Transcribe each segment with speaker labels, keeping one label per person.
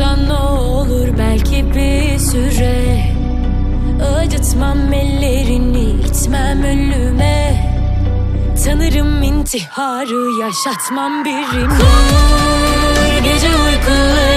Speaker 1: Tutulsan ne olur belki bir süre. Acıtmam ellerini itmem ölüme Tanırım intiharı yaşatmam birine Kur gece uykularını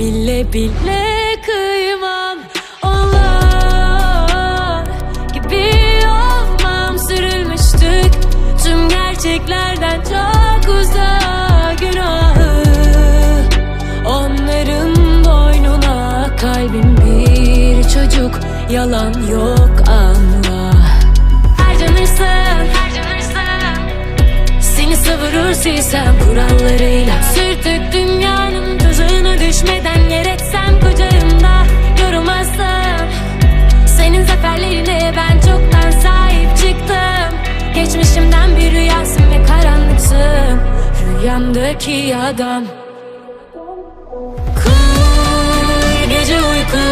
Speaker 1: Bile bile kıymam Onlar gibi olmam. Sürülmüştük Tüm gerçeklerden çok uzak günahı. Onların boynuna kalbim bir çocuk Yalan yok anla Harcanırsın, harcanırsın Seni savurur silsem kurallarıyla. Sürtük dünyanın düşmeden yer etsem kucağımda Yorulmazsın Senin zaferlerine ben çoktan sahip çıktım. Geçmişimden bir rüyasın ve karanlıksın. Rüyamdaki adam. Kur gece uykularını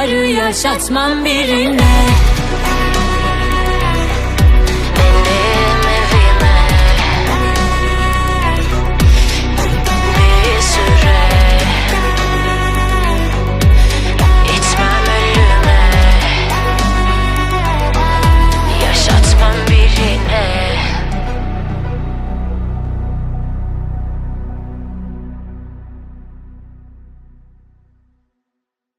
Speaker 1: intiharı yaşatmam birine